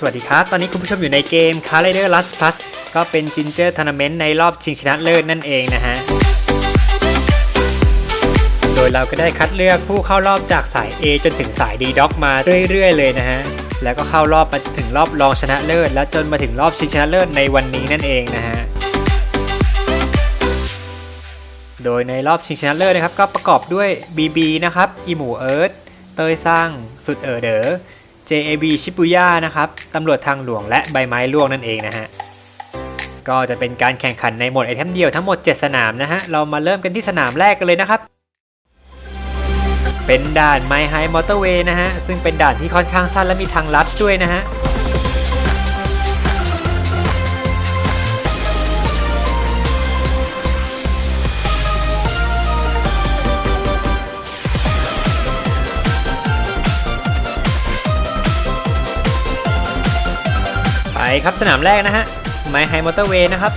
สวัสดีครับ ตอนนี้คุณผู้ชมอยู่ในเกม c a r r a d e r Last Plus ก็เป็น Ginger Tournament ในรอบชิงชนะเลิศนั่นเองนะฮะ โดยเราก็ได้คัดเลือกผู้เข้ารอบจากสาย A จนถึงสาย D Doc มาเรื่อยๆเลยนะฮะ แล้วก็เข้ารอบมาถึงรอบรองชนะเลิศ และจนมาถึงรอบชิงชนะเลิศในวันนี้นั่นเองนะฮะโดยในรอบชิงชนะเลิศนะครับก็ประกอบด้วย BB นะครับ อีหมูเอิร์ธเตยสร้างสุดเออเดอ JAB ชิบุย่านะครับตำรวจทางหลวงและใบไม้ร่วงนั่นเองนะฮะก็จะเป็นการแข่งขันในหมดไอเทมเดียวทั้งหมด 7 สนามนะฮะ เรามาเริ่มกันที่สนามแรกกันเลยนะครับ เป็นด่าน My High Motorway นะฮะ ซึ่งเป็นด่านที่ค่อนข้างสั้นและมีทางลัดด้วยนะฮะ ครับสนามแรกนะฮะไมไฮมอเตอร์เวย์นะครับ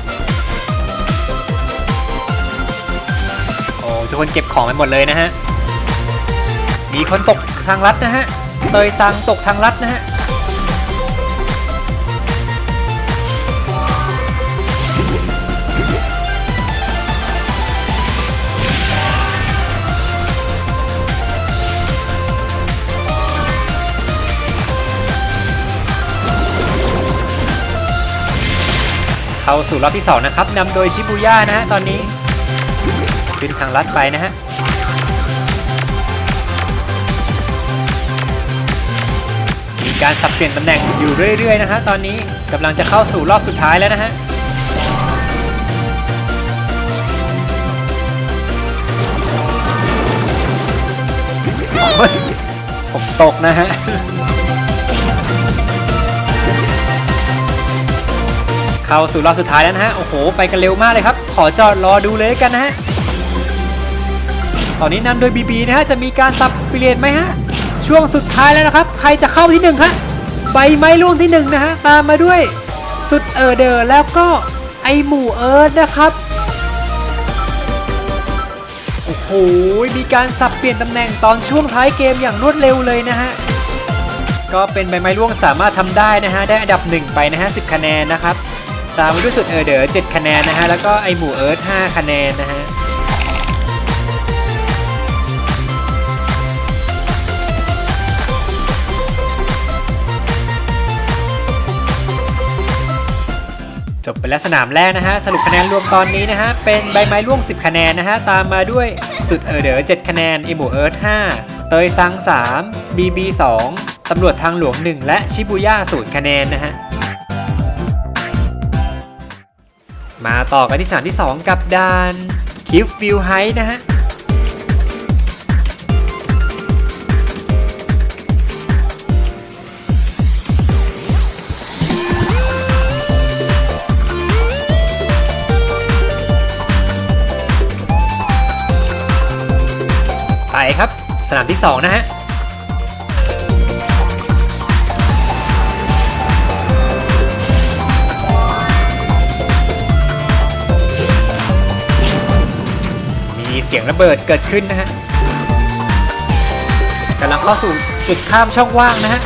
โอ้ทุกคนเก็บของไปหมดเลยนะฮะมีคนตกทางลัดนะฮะเตยซังตกทางลัดนะฮะ เข้าสู่รอบที่2นะครับนำโดยชิบูย่านะฮะตอนนี้ ขึ้นทางลัดไปนะฮะมีการสับเปลี่ยนตำแหน่งอยู่เรื่อยๆนะฮะตอนนี้กำลังจะเข้าสู่รอบสุดท้ายแล้วนะฮะผมตกนะฮะ เข้าสู่รอบสุดท้ายแล้วนะฮะ โอ้โห ไปกันเร็วมากเลยครับ ขอจอดรอดูเลยกันนะฮะ ตอนนี้นำโดยบีบีนะฮะ จะมีการสับเปลี่ยนไหมฮะ ช่วงสุดท้ายแล้วนะครับ ใครจะเข้าที่หนึ่งฮะ ใบไม้ล่วงที่หนึ่งนะฮะ ตามมาด้วยสุดเออเดอร์แล้วก็ไอหมู่เอิร์ธนะครับโอ้โห มีการสับเปลี่ยนตำแหน่งตอนช่วงท้ายเกมอย่างรวดเร็วเลยนะฮะ ก็เป็นใบไม้ร่วงสามารถทำได้นะฮะ ได้อันดับ 1 ไปนะฮะ 10 คะแนนนะครับ ตามมาด้วยสุดเออเดอ7คะแนนนะฮะ แล้วก็ไอหมูเอิร์ธ5คะแนนนะฮะจบไปแล้วสนามแรกนะฮะ สรุปคะแนนรวมตอนนี้นะฮะ เป็นใบไม้ร่วง 10 คะแนนนะฮะ ตามมาด้วยสุดเออเดอ7คะแนนไอหมูเอิร์ธ5เตยซัง3 BB 2ตำรวจทางหลวง 1 และชิบูย่า0คะแนนนะฮะ มาต่อกันที่สนามที่ 2 กับดานคิฟฟิลไฮนะฮะไปครับ สนามที่ 2 นะฮะ เสียงระเบิดเกิดขึ้นนะฮะกำลังเข้าสู่จุดข้ามช่องว่างนะฮะ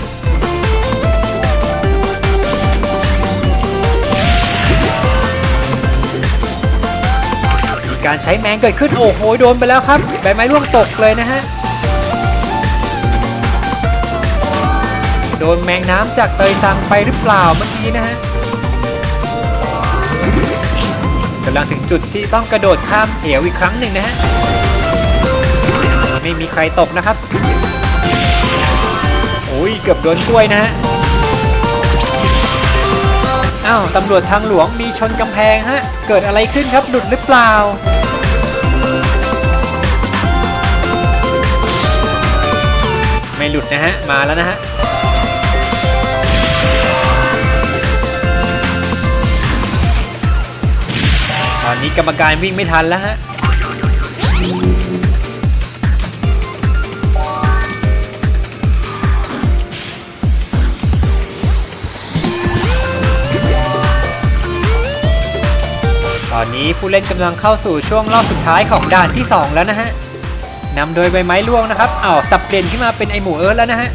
มีการใช้แมงเกิดขึ้นโอ้โหโดนไปแล้วครับใบไม้ร่วงตกเลยนะฮะโดนแมงน้ำจากเตยซังไปหรือเปล่าเมื่อกี้นะฮะ ลังถึงจุดที่ต้องกระโดดข้ามเหวอีกครั้งหนึ่งนะฮะ ไม่มีใครตกนะครับ โอ้ยเกือบโดนกล้วยนะฮะ อ้าว ตำรวจทางหลวงมีชนกำแพงฮะ เกิดอะไรขึ้นครับหลุดหรือเปล่าไม่หลุดนะฮะ มาแล้วนะฮะ นี้กรรมการวิ่งไม่ทันแล้วฮะตอนนี้ผู้เล่นกำลังเข้าสู่ช่วงรอบสุดท้ายของด่านที่ 2 แล้วนะฮะนำโดยใบไม้ร่วงนะครับอ้าวสับเปลี่ยนขึ้นมาเป็นไอหมูเอิร์ธแล้วนะฮะ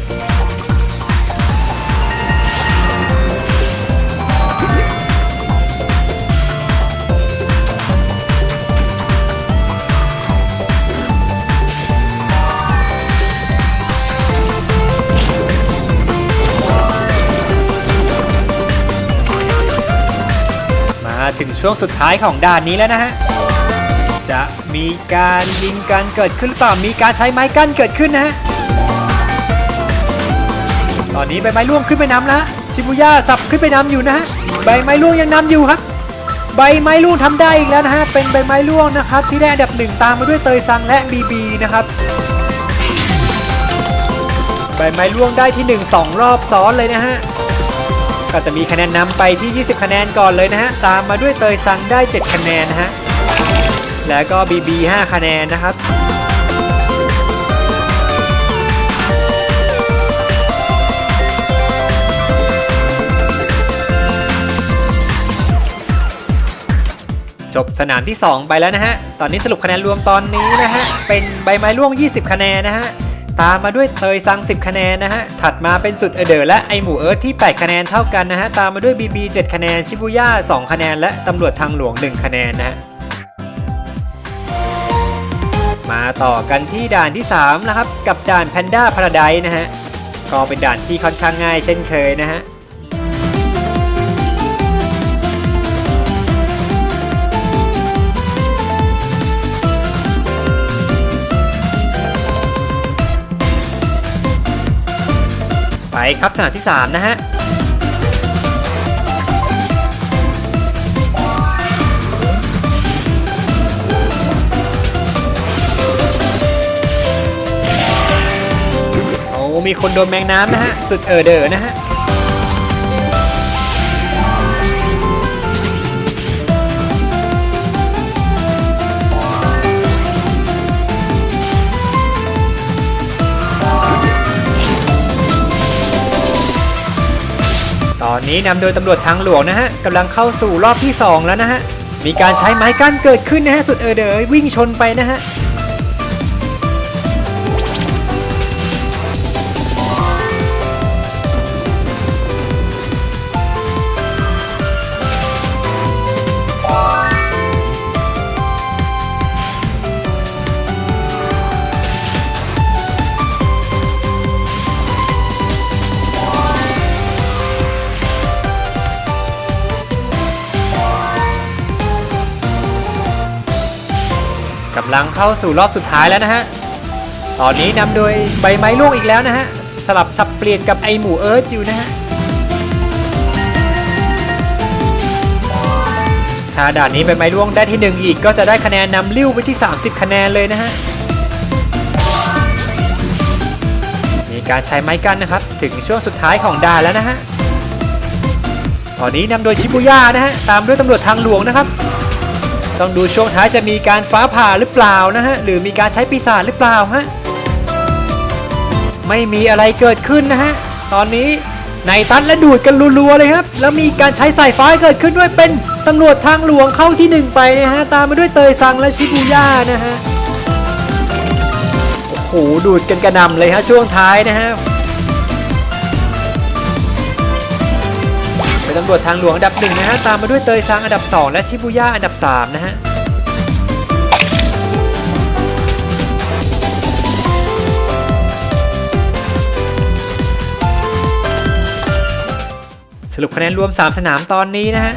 ถึงช่วงสุดท้ายของด่านนี้แล้วนะฮะ จะมีการยิงกันเกิดขึ้นหรือเปล่า มีการใช้ไม้กั้นเกิดขึ้นนะฮะ ตอนนี้ใบไม้ร่วงขึ้นไปนำแล้วฮะ ชิบุย่าสับขึ้นไปนำอยู่นะฮะ ใบไม้ร่วงยังนำอยู่ครับ ใบไม้ร่วงทำได้อีกแล้วนะฮะ เป็นใบไม้ร่วงนะครับ ที่ได้อันดับหนึ่งตามมาด้วยเตยซังและบีบีนะครับใบไม้ร่วงได้ที่ 1 2 รอบซ้อนเลยนะฮะ ก็จะมีคะแนนนำไปที่ 20 คะแนนก่อนเลยนะฮะ ตามมาด้วยเตยซังได้ 7 คะแนนนะฮะ แล้วก็ BB 5คะแนนนะครับจบสนามที่ 2 ไปแล้วนะฮะ ตอนนี้สรุปคะแนนรวมตอนนี้นะฮะ เป็นใบไม้ร่วง 20 คะแนนนะฮะ ตามมาด้วยเตยซัง 10 คะแนนนะฮะ ถัดมาเป็นสุดเอเดอร์และไอหมูเอิร์ธที่ 8 คะแนนเท่ากันนะฮะ ตามมาด้วย BB 7คะแนน ชิบุย่า 2 คะแนน และตำรวจทางหลวง 1 คะแนนนะฮะ มาต่อกันที่ด่านที่ 3 นะครับ กับด่านแพนด้าพาราไดนะฮะ ก็เป็นด่านที่ค่อนข้างง่ายเช่นเคยนะฮะ ครับสนามที่ 3 นะฮะโอ้มีคนโดนแมงน้ำนะฮะสุดเออเดอนะฮะ อนนี้นำโดยตำรวจทางหลวงนะฮะกำลังเข้าสู่รอบที่ 2 แล้วนะฮะมีการใช้ไม้กั้นเกิดขึ้นนะฮะสุดเออเดอวิ่งชนไปนะฮะ กำลังเข้าสู่รอบสุดท้ายแล้วนะฮะ ตอนนี้นำโดยใบไม้ลูกอีกแล้วนะฮะ สลับสับเปลี่ยนกับไอหมูเอิร์ธอยู่นะฮะถ้าด่านนี้ใบไม้ร่วงได้ที่ 1 อีกก็จะได้คะแนนนำลิ้วไปที่ 30 คะแนนเลยนะฮะ มีการใช้ไม้กั้นนะครับ ถึงช่วงสุดท้ายของด่านแล้วนะฮะ ตอนนี้นำโดยชิบุย่านะฮะ ตามด้วยตำรวจทางหลวงนะครับ ต้องดูช่วงท้ายจะมีการฟ้าผ่าหรือเปล่านะฮะ หรือมีการใช้ปีศาจหรือเปล่าฮะ ไม่มีอะไรเกิดขึ้นนะฮะ ตอนนี้ในตัดและดูดกันรัวๆเลยครับ แล้วมีการใช้สายฟ้าเกิดขึ้นด้วยเป็นตำรวจทางหลวงเข้าที่หนึ่งไปนะฮะ ตามมาด้วยเตยซังและชิบูย่านะฮะ โอ้โห ดูดกันกระนำเลยฮะช่วงท้ายนะฮะ เป็นตำรวจทางหลวงอันดับหนึ่งนะฮะตามมาด้วยเตยซังอันดับ 2 และชิบุย่าอันดับ 3 นะฮะสรุปคะแนนรวม 3 สนามตอนนี้นะฮะ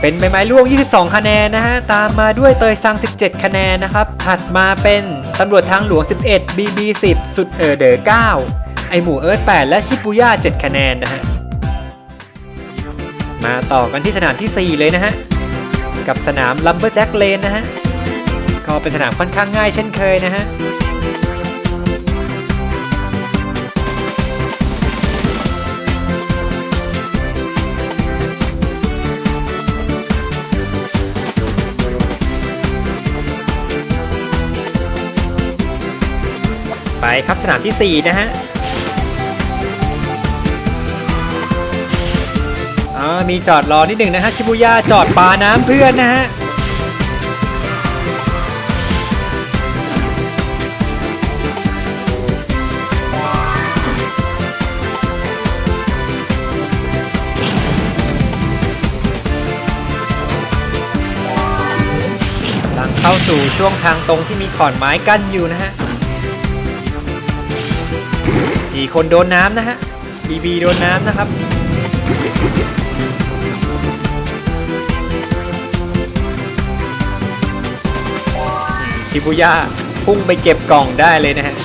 เป็นใบไม้ร่วง 22 คะแนนนะฮะ ตามมาด้วยเตยซัง 17 คะแนนนะครับ ถัดมาเป็นตำรวจทางหลวง 11 BB 10 สุดเออเดอ9ไอหมูเอิร์ธ8และชิบุย่า 7 คะแนนนะฮะ มาต่อกันที่สนามทีสี่4 เลยนะฮะ กับสนามลัมเบอร์แจ็คเลนนะฮะ ก็เป็นสนามค่อนข้างง่ายเช่นเคยนะฮะไปครับสนามที่ 4 นะฮะ อ่ามีจอดรอนิดหนึ่งนะฮะชิบุย่าจอดปาน้ำเพื่อนนะฮะกำลังเข้าสู่ช่วงทางตรงที่มีขอนไม้กั้นอยู่นะฮะกี่คนโดนน้ำนะฮะบีบีโดนน้ำนะครับ ชิบุย่าพุ่งไปเก็บกล่องได้เลยนะฮะ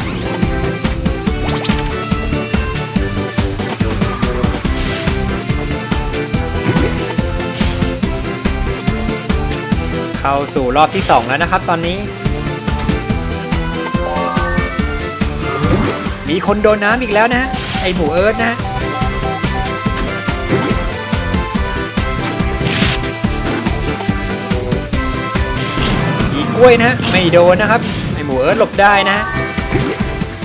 เข้าสู่รอบที่ 2 แล้วนะครับตอนนี้ มีคนโดนน้ำอีกแล้วนะฮะไอหมูเอิร์ธนะ ฮะอีกกล้วยนะฮะไม่โดนนะครับไอหมูเอิร์ธหลบได้นะฮะ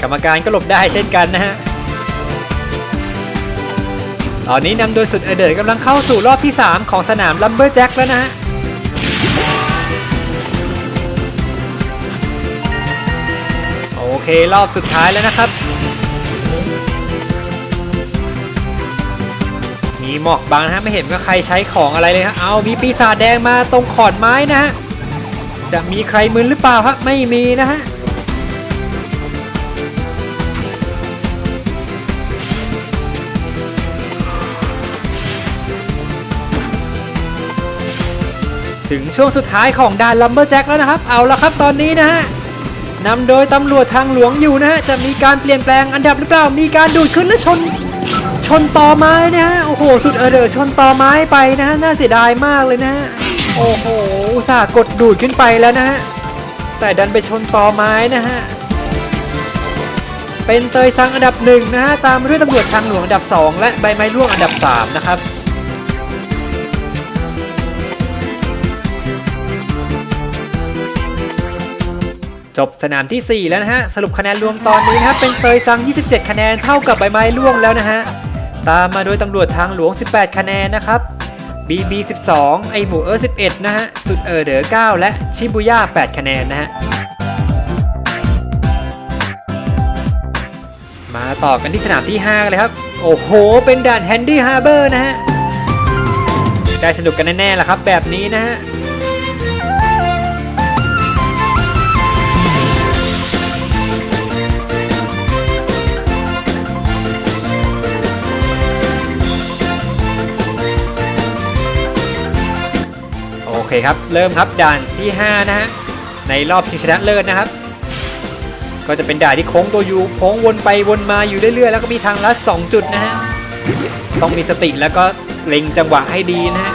กรรมการก็หลบได้เช่นกันนะฮะตอนนี้นำโดยสุดเอเดอร์กำลังเข้าสู่รอบที่ 3 ของสนามลัมเบอร์แจ็คแล้วนะฮะโอเครอบสุดท้ายแล้วนะครับ มีหมอกบางนะฮะไม่เห็นว่าใครใช้ของอะไรเลยฮะเอามีปีศาจแดงมาตรงขอนไม้นะฮะ จะมีใครมึนหรือเปล่าครับไม่มีนะฮะถึงช่วงสุดท้ายของด่านลัมเบอร์แจ็คแล้วนะครับ เอาละครับตอนนี้นะฮะนำโดยตำรวจทางหลวงอยู่นะฮะ จะมีการเปลี่ยนแปลงอันดับหรือเปล่า มีการดูดขึ้นและชน ชนต่อไม้นะฮะ โอ้โห สุดเออเดอร์ชนต่อไม้ไปนะฮะ น่าเสียดายมากเลยนะฮะ โอ้โหอุตส่าห์กดดูดขึ้นไปแล้วนะฮะ แต่ดันไปชนตอไม้นะฮะ เป็นเตยซังอันดับหนึ่งนะฮะ ตามด้วยตำรวจทางหลวงอันดับ 2 และใบไม้ร่วงอันดับ 3 นะครับจบสนามทีสี่4 แล้วนะฮะ สรุปคะแนนรวมตอนนี้นะครับเป็นเตยซัง 27 คะแนนเท่ากับใบไม้ร่วงแล้วนะฮะ ตามมาโดยตำรวจทางหลวง 18 คะแนนนะครับ BB 12 ไอหมูเออ11 นะฮะ สุดเออเดอ9และชิบุย่า 8 คะแนนนะฮะ มาต่อกันที่สนามที่ 5 เลยครับ โอ้โห เป็นด่านแฮนดี้ฮาร์เบอร์นะฮะ ได้สนุกกันแน่ๆล่ะครับแบบนี้นะฮะ คครับ เริ่มครับด่านที่ 5 นะฮะ ในรอบชิงชนะเลิศนะครับ ก็จะเป็นด่านที่โค้งตัวยูโค้งวนไปวนมาอยู่เรื่อยๆ แล้วก็มีทางลัด2จุดนะฮะ ต้องมีสติแล้วก็เล็งจังหวะให้ดีนะฮะ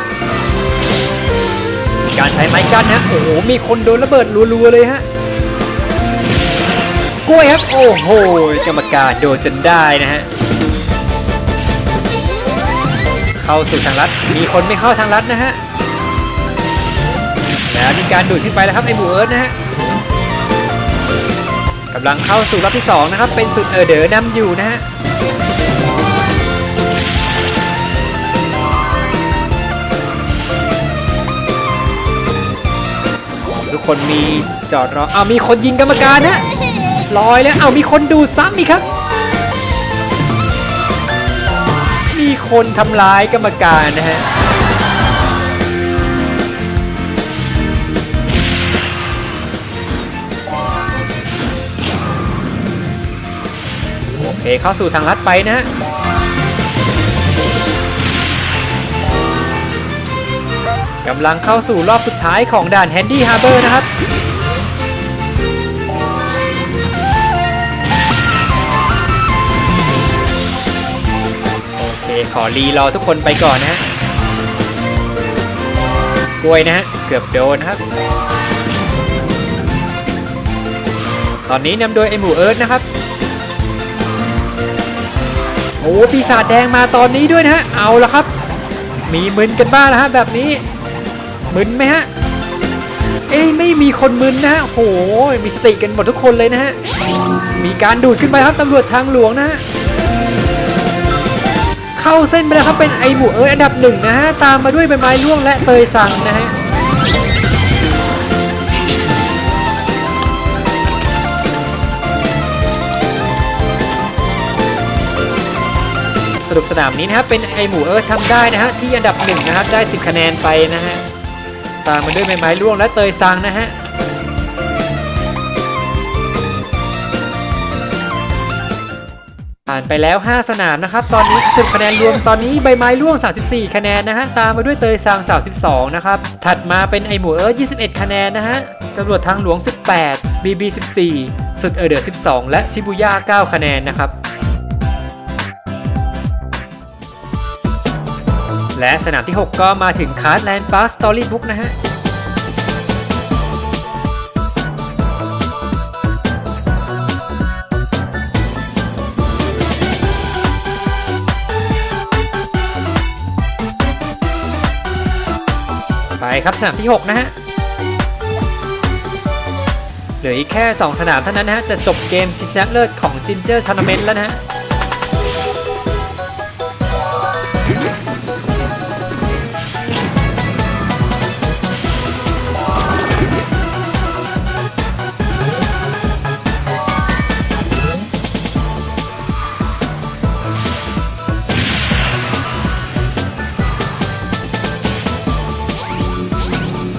การใช้ไม้กั้นนะโอ้โห มีคนโดนระเบิดรัวๆเลยฮะ กล้วยครับ โอ้โหกรรมการโดนจนได้นะฮะเข้าสู่ทางลัด มีคนไม่เข้าทางลัดนะฮะ แล้วมีการดูดขึ้นไปแล้วครับไอหมูเอิร์ธนะฮะกำลังเข้าสู่รอบที่ 2 นะครับ เป็นสุดเออเดอนำอยู่นะฮะทุกคนมีจอดรอเอาวมีคนยิงกรรมการนะลอยแล้วเอาวมีคนดูดซ้ำอีกครับ มีคนทำร้ายกรรมการนะฮะ เคเข้าสู่ทางลัดไปนะฮะกำลังเข้าสู่รอบสุดท้ายของด่านแฮนดี้ฮาร์เบอร์นะครับโอเคขอรีรอทุกคนไปก่อนนะฮะกล้วยนะฮะเกือบโดนนะครับ ตอนนี้นำโดยไอหมูเอิร์ธนะครับ โอ้ปีศาจแดงมาตอนนี้ด้วยนะฮะ เอาละครับ มีมึนกันบ้างนะฮะแบบนี้ มึนไหมฮะ เอ้ยไม่มีคนมึนนะฮะโหมีสติกันหมดทุกคนเลยนะฮะ มีการดูดขึ้นไปครับตำรวจทางหลวงนะฮะ เข้าเส้นไปแล้วครับเป็นไอหมูเอิร์ธอันดับหนึ่งนะฮะ ตามมาด้วยใบไม้ร่วงและเตยสังนะฮะ สรุปสนามนี้นะครับเป็นไอหมูเอิร์ธทำได้นะฮะที่อันดับหนึ่งนะครับได้ 10 คะแนนไปนะฮะตามมาด้วยใบไม้ร่วงและเตยซังนะฮะผ่านไปแล้ว 5 สนามนะครับตอนนี้สรุปคะแนนรวมตอนนี้ใบไม้ร่วง 34 คะแนนนะฮะตามมาด้วยเตยซาง 32 นะครับ ถัดมาเป็นไอหมูเอิร์ธ21 คะแนนนะฮะตำรวจทางหลวง 18 BB 14 สุดเออเดอร์12 และชิบูย่า 9 คะแนนนะครับ และสนามที่ 6 ก็มาถึงคาร์ดแลนด์ a าสตอรี่บุ๊กนะฮะไปครับสนามที่ 6 นะฮะ เหลืออีกแค่ 2 สนามเท่านั้นนะฮะ จะจบเกมชิงชนะเลิศของจินเจอร์ทัวร์นาเมนต์แล้วนะฮะ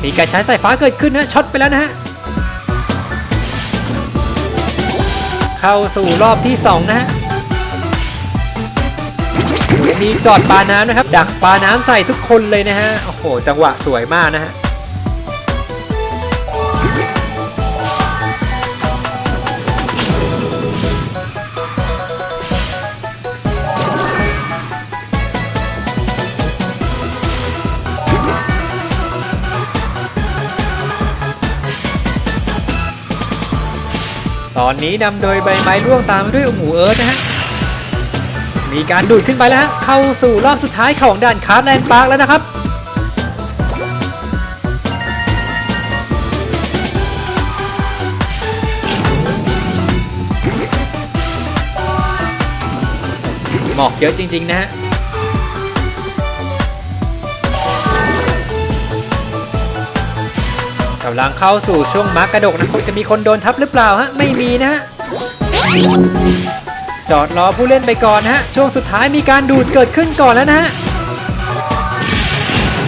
มีการใช้สายฟ้าเกิดขึ้นนะช็อตไปแล้วนะฮะ เข้าสู่รอบที่ 2 นะฮะมีจอดปลาน้ำนะครับ ดักปลาน้ำใส่ทุกคนเลยนะฮะ โอ้โห จังหวะสวยมากนะฮะ ตอนนี้นำโดยใบไม้ร่วงตามด้วยหมูเอิร์ธนะฮะ มีการดูดขึ้นไปแล้วฮะ เข้าสู่รอบสุดท้ายของด่านคาร์ดแลนด์ปาร์คแล้วนะครับ หมอกเยอะจริง ๆ นะฮะำลังเข้าสู่ช่วงมาร์กกระดกนะคงจะมีคนโดนทับหรือเปล่าฮะ ไม่มีนะฮะ จอดรอผู้เล่นไปก่อนนะฮะ ช่วงสุดท้ายมีการดูดเกิดขึ้นก่อนแล้วนะฮะ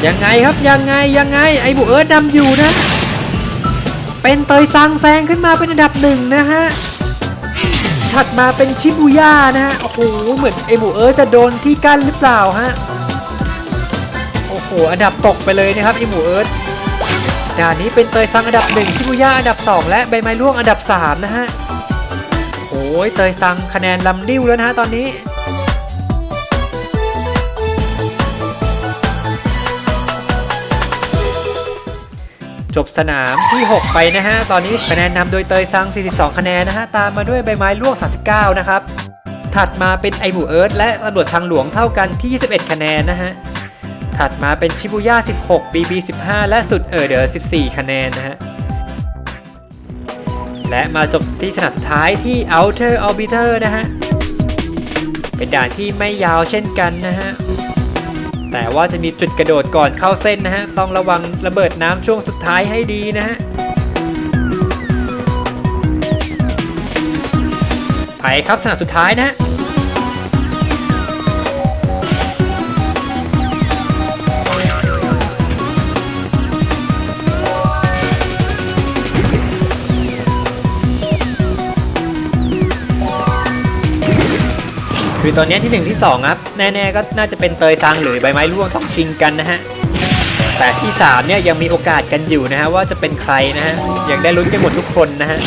ยังไงครับยังไงยังไงไอ้บุเอิร์ดนำอยู่นะ เป็นเตยซังแซงขึ้นมาเป็นอันดับหนึ่งนะฮะ ถัดมาเป็นชิบูย่านะฮะ โอ้โหเหมือนไอ้บุเอิร์ดจะโดนที่กั้นหรือเปล่าฮะ โอ้โหอันดับตกไปเลยนะครับไอ้บุเอิร์ด ด่านนี้เป็นเตยซังอันดับ1ชิบุย่าอันดับ 2 และใบไม้ร่วงอันดับ 3 นะฮะ โอ้ยเตยซังคะแนนลำดิ้วแล้วนะฮะตอนนี้จบสนามที่ 6 ไปนะฮะ ตอนนี้คะแนนนำโดยเตยซัง 42 คะแนนนะฮะ ตามมาด้วยใบไม้ร่วง 39 นะครับ ถัดมาเป็นไอหมูเอิร์ธและตำรวจทางหลวงเท่ากันที่ 21 คะแนนนะฮะ ถัดมาเป็นชิบูย่า 16 BB 15 และสุดเออเดอร์14 คะแนนนะฮะ และมาจบที่สนามสุดท้ายที่ Outer Orbiter นะฮะ เป็นด่านที่ไม่ยาวเช่นกันนะฮะ แต่ว่าจะมีจุดกระโดดก่อนเข้าเส้นนะฮะ ต้องระวังระเบิดน้ำช่วงสุดท้ายให้ดีนะฮะ ไปครับสนามสุดท้ายนะฮะ คือตอนนี้ที่ 1 ที่ 2 ครับ แน่ๆก็น่าจะเป็นเตยซางหรือใบไม้ร่วงต้องชิงกันนะฮะ แต่ที่ 3 เนี่ยยังมีโอกาสกันอยู่นะฮะ ว่าจะเป็นใครนะฮะ ยังได้ลุ้นกันหมดทุกคนนะฮะ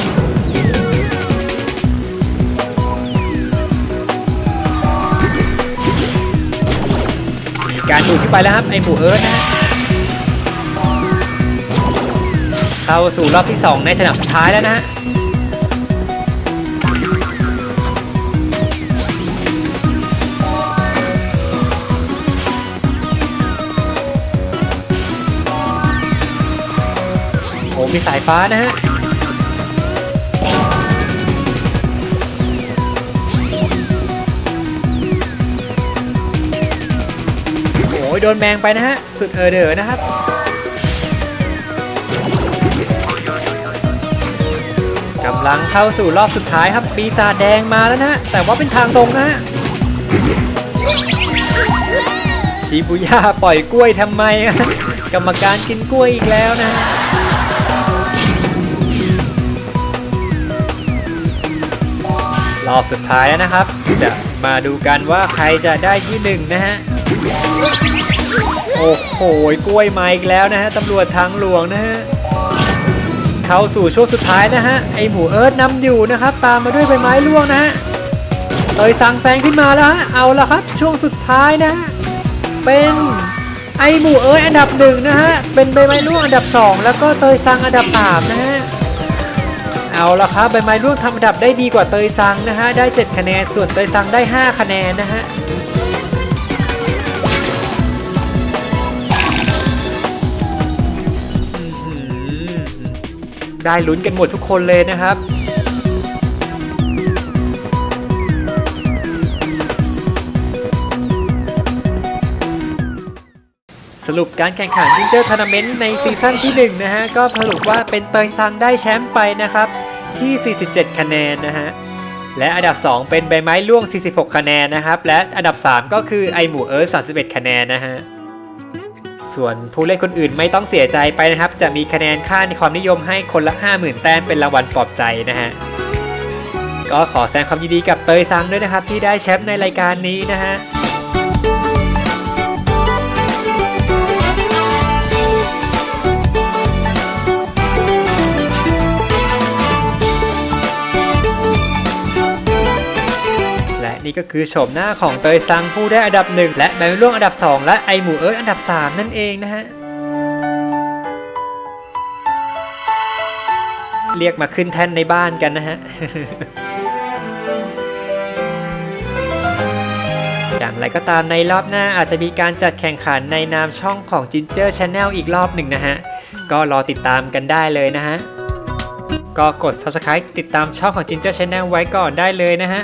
มีการดูดขึ้นไปแล้วครับไอหมูเอิร์ธนะฮะเข้าสู่รอบที่ 2 ในสนามสุดท้ายแล้วนะฮะ มีสายฟ้านะฮะโอ้ยโดนแมงไปนะฮะ สุดเออเดอนะครับกำลังเข้าสู่รอบสุดท้ายครับ ปีศาจแดงมาแล้วนะ แต่ว่าเป็นทางตรงนะฮะชิบุย่าปล่อยกล้วยทำไม กรรมการกินกล้วยอีกแล้วนะ รอบสุดท้ายแล้วนะครับ จะมาดูกันว่าใครจะได้ที่หนึ่งนะฮะ โอ้โหกล้วยมาอีกแล้วนะฮะตำรวจทางหลวงนะฮะเข้าสู่ช่วงสุดท้ายนะฮะไอหมูเอิร์ธนำอยู่นะครับ ตามมาด้วยใบไม้ร่วงนะฮะเอยสังแซงขึ้นมาแล้วฮะเอาละครับ ช่วงสุดท้ายนะฮะเป็นไอหมูเอิร์ธอันดับหนึ่งนะฮะเป็นใบไม้ร่วงอันดับสองแล้วก็เตยซังอันดับสามนะฮะ เอาละครับใบไม้ร่วงทำอันดับได้ดีกว่าเตยซังนะฮะได้ 7 คะแนนส่วนเตยซังได้ 5 คะแนนนะฮะได้ลุ้นกันหมดทุกคนเลยนะครับสรุปการแข่งขันจิงเจอร์ทัวร์นาเมนต์ในซีซั่นที่1นะฮะก็สรุปว่าเป็นเตยซังได้แชมป์ไปนะครับ ที่ 47 คะแนนนะฮะ และอันดับ 2 เป็นใบไม้ร่วง 46 คะแนนนะครับ และอันดับ 3 ก็คือไอหมูเอิร์ธ31 คะแนนนะฮะ ส่วนผู้เล่นคนอื่นไม่ต้องเสียใจไปนะครับ จะมีคะแนนค่าในความนิยมให้คนละ 50,000 แต้มเป็นรางวัลปลอบใจนะฮะ ก็ขอแสดงความยินดีกับเตยซังด้วยนะครับที่ได้แชมป์ในรายการนี้นะฮะ ก็คือโฉมหน้าของเตยซังผู้ได้อันดับหนึ่งและแบมล่วงอันดับ 2 และไอหมูเอิร์ธอันดับ 3 นั่นเองนะฮะเรียกมาขึ้นแท่นในบ้านกันนะฮะอย่างไรก็ตามในรอบหน้าอาจจะมีการจัดแข่งขันในนามช่องของ Ginger Channel อีกรอบหนึ่งนะฮะ ก็รอติดตามกันได้เลยนะฮะ ก็กด subscribe ติดตามช่องของ Ginger Channel ไว้ก่อนได้เลยนะฮะ